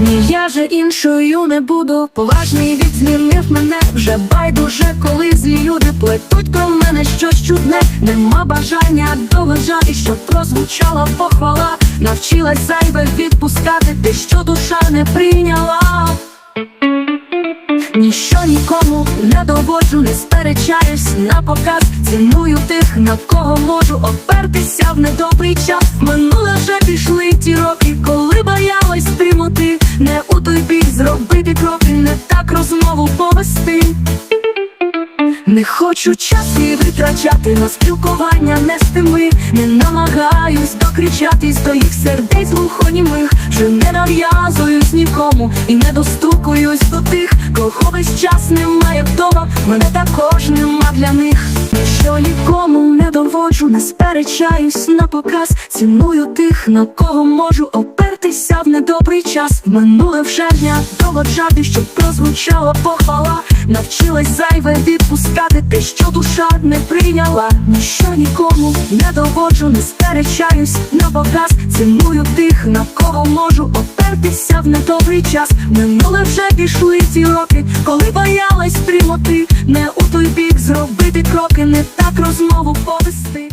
Ні, я же іншою не буду. Поважний вік змінив мене вже байдуже, коли злі люди плетуть про мене щось чудне. Нема бажання доважати, щоб прозвучала похвала. Навчилась зайве відпускати те, що душа не прийняла. Ніщо нікому не доводжу, не сперечаюсь на показ. Ціную тих, на кого можу опертися в недобрий час. Минуле вже пішли ті роки. Не у той зробити кроки, не так розмову повести. Не хочу час і витрачати на спілкування не з тими Не намагаюсь докричатись до їх сердець глухонімих. Вже не нав'язуюсь нікому і не достукуюсь до тих Кого весь час немає вдома, мене також нема для них. Що нікому не доводжу, не сперечаюсь на показ. Ціную тих, на кого можу опертися в недобрий час минуле вже дня доводжати, щоб прозвучала похвала Навчилась зайве відпускати те, що душа не прийняла. Ніщо нікому не доводжу, не сперечаюсь на показ. Ціную тих, на кого можу опертися в недобрий час. Минуле вже пішли ті роки, коли боялась прямоти. Не у той бік зробити кроки, не так розмову повести.